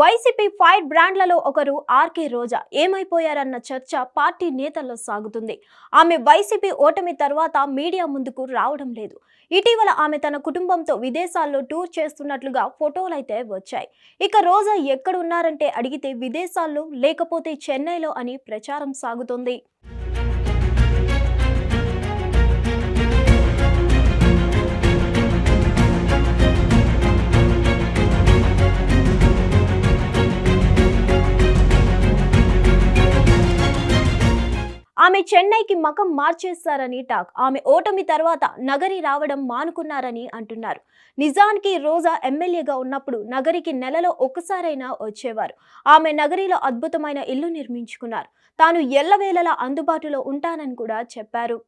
YCP fire బ్రాండ్లలో ఒకరు RK రోజా ఏమైపోయారన్న చర్చ party నేతల్లో సాగుతుంది. ఆమె వైసీపీ ఓటమి తర్వాత మీడియా ముందుకు రావడం లేదు. ఇటీవల ఆమె తన కుటుంబంతో విదేశాల్లో టూర్ చేస్తున్నట్లుగా ఫోటోలైతే వచ్చాయి. ఇక రోజా ఎక్కడున్నారంటే అడిగితే విదేశాల్లో లేకపోతే చెన్నైలో అని ప్రచారం సాగుతుంది. ఆమె చెన్నైకి మకం మార్చేస్తారని టాక్. ఆమె ఓటమి తర్వాత నగరి రావడం మానుకున్నారని అంటున్నారు. నిజానికి రోజా ఎమ్మెల్యేగా ఉన్నప్పుడు నగరికి నెలలో ఒక్కసారైనా వచ్చేవారు. ఆమె నగరిలో అద్భుతమైన ఇల్లు నిర్మించుకున్నారు. తాను ఎల్లవేళలా అందుబాటులో ఉంటానని కూడా చెప్పారు.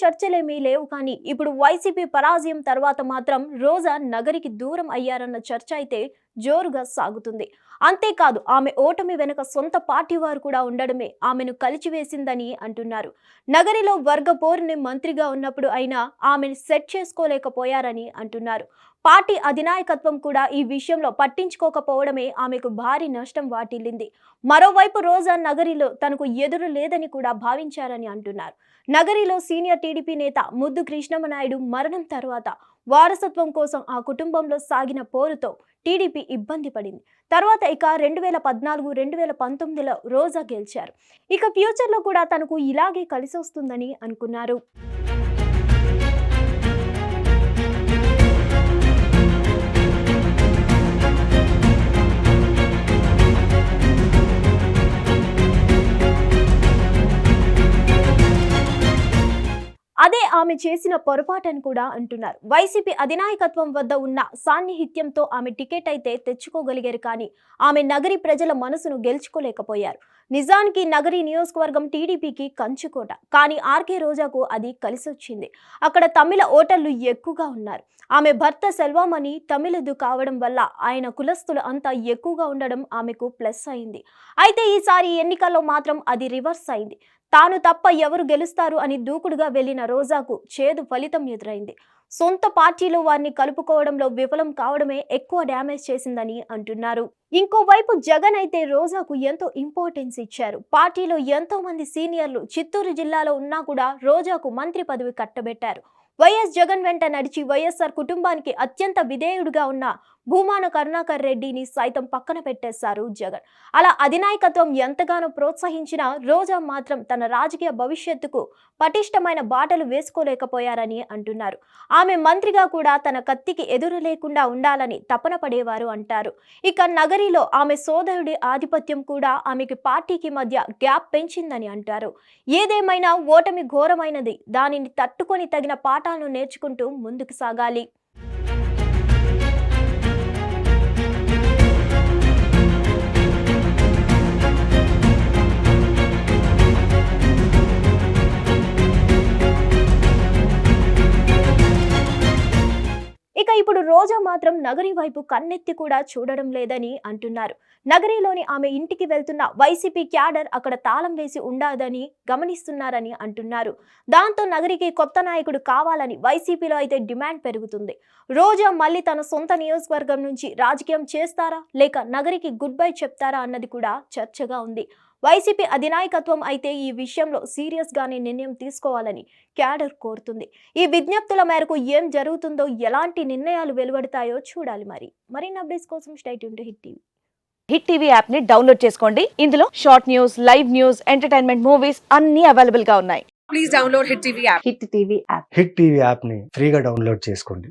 చర్చలేమీ లేవు కానీ ఇప్పుడు వైసీపీ పరాజయం తర్వాత మాత్రం రోజా నగరికి దూరం అయ్యారన్న చర్చ అయితే జోరుగా సాగుతుంది. అంతేకాదు ఆమె ఓటమి వెనుక సొంత పార్టీ వారు కూడా ఉండడమే ఆమెను కలిచివేసిందని అంటున్నారు. నగరిలో వర్గ పోరుని మంత్రిగా ఉన్నప్పుడు అయినా ఆమెను సెట్ చేసుకోలేకపోయారని అంటున్నారు. పార్టీ అధినాయకత్వం కూడా ఈ విషయంలో పట్టించుకోకపోవడమే ఆమెకు భారీ నష్టం వాటిల్లింది. మరోవైపు రోజా నగరిలో తనకు ఎదురు లేదని కూడా భావించారని అంటున్నారు. నగరిలో సీనియర్ టీడీపీ నేత ముద్దు కృష్ణమనాయుడు మరణం తర్వాత వారసత్వం కోసం ఆ కుటుంబంలో సాగిన పోరుతో టీడీపీ ఇబ్బంది పడింది. తర్వాత ఇక రెండు వేల పద్నాలుగు రెండు వేల పంతొమ్మిదిలో రోజా గెలిచారు. ఇక ఫ్యూచర్లో కూడా తనకు ఇలాగే కలిసి వస్తుందని అనుకున్నారు. ఆమె చేసిన పొరపాటని కూడా అంటున్నారు. వైసీపీ అధినాయకత్వం వద్ద ఉన్న సాన్నిహిత్యంతో ఆమె టికెట్ అయితే తెచ్చుకోగలిగారు కానీ ఆమె నగరి ప్రజల మనసును గెలుచుకోలేకపోయారు. నిజానికి నగరి నియోజకవర్గం టీడీపీకి కంచుకోట కానీ ఆర్కే రోజాకు అది కలిసొచ్చింది. అక్కడ తమిళ ఓటర్లు ఎక్కువగా ఉన్నారు. ఆమె భర్త సెల్వామణి తమిళదు కావడం వల్ల ఆయన కులస్తులు అంతా ఎక్కువగా ఉండడం ఆమెకు ప్లస్ అయింది. అయితే ఈసారి ఎన్నికల్లో మాత్రం అది రివర్స్ అయింది. తాను తప్ప ఎవరు గెలుస్తారు అని దూకుడుగా వెళ్ళిన రోజాకు చేదు ఫలితం ఎదురైంది. సొంత పార్టీలో వారిని కలుపుకోవడంలో విఫలం కావడమే ఎక్కువ డ్యామేజ్ చేసిందని అంటున్నారు. ఇంకోవైపు జగన్ అయితే రోజాకు ఎంతో ఇంపార్టెన్స్ ఇచ్చారు. పార్టీలో ఎంతో మంది సీనియర్లు చిత్తూరు జిల్లాలో ఉన్నా కూడా రోజాకు మంత్రి పదవి కట్టబెట్టారు. వైఎస్ జగన్ వెంట నడిచి వైఎస్ఆర్ కుటుంబానికి అత్యంత విధేయుడిగా ఉన్న భూమాన కరుణాకర్ రెడ్డిని సైతం పక్కన పెట్టేశారు జగన్. అలా అధినాయకత్వం ఎంతగానో ప్రోత్సహించినా రోజా మాత్రం తన రాజకీయ భవిష్యత్తుకు పటిష్టమైన బాటలు వేసుకోలేకపోయారని అంటున్నారు. ఆమె మంత్రిగా కూడా తన కత్తికి ఎదురు లేకుండా ఉండాలని తపన పడేవారు అంటారు. ఇక నగరిలో ఆమె సోదరుడి ఆధిపత్యం కూడా ఆమెకి పార్టీకి మధ్య గ్యాప్ పెంచిందని అంటారు. ఏదేమైనా ఓటమి ఘోరమైనది దానిని తట్టుకొని తగిన పాఠాలను నేర్చుకుంటూ ముందుకు సాగాలి. రోజా మాత్రం నగరి వైపు కన్నెత్తి కూడా చూడడం లేదని అంటున్నారు. నగరిలోని ఆమె ఇంటికి వెళ్తున్న వైసీపీ క్యాడర్ అక్కడ తాళం వేసి ఉండదని గమనిస్తున్నారని అంటున్నారు. దాంతో నగరికి కొత్త నాయకుడు కావాలని వైసీపీలో అయితే డిమాండ్ పెరుగుతుంది. రోజా మళ్ళీ తన సొంత నియోజకవర్గం నుంచి రాజకీయం చేస్తారా? లేక నగరికి గుడ్ బై చెప్తారా? అన్నది కూడా చర్చగా ఉంది. వైసీపీ అధినాయకత్వం అయితే ఈ విషయంలో సీరియస్ గానే నిర్ణయం తీసుకోవాలని క్యాడర్ కోరుతుంది. ఈ విజ్ఞప్తుల మేరకు ఏం జరుగుతుందో ఎలాంటి నిర్ణయాలు వెలువడతాయో చూడాలి మరి. మరిన్ని అప్డేట్స్ కోసం స్టైట్ ఉంటే హిట్ టీవీ. హిట్ టీవీ యాప్ని డౌన్లోడ్ చేసుకోండి. ఇందులో short news live news entertainment movies అన్ని అవైలబుల్గా ఉన్నాయి. please download Hit TV app. Hit TV app. Hit TV యాప్ని ఫ్రీగా డౌన్లోడ్ చేసుకోండి.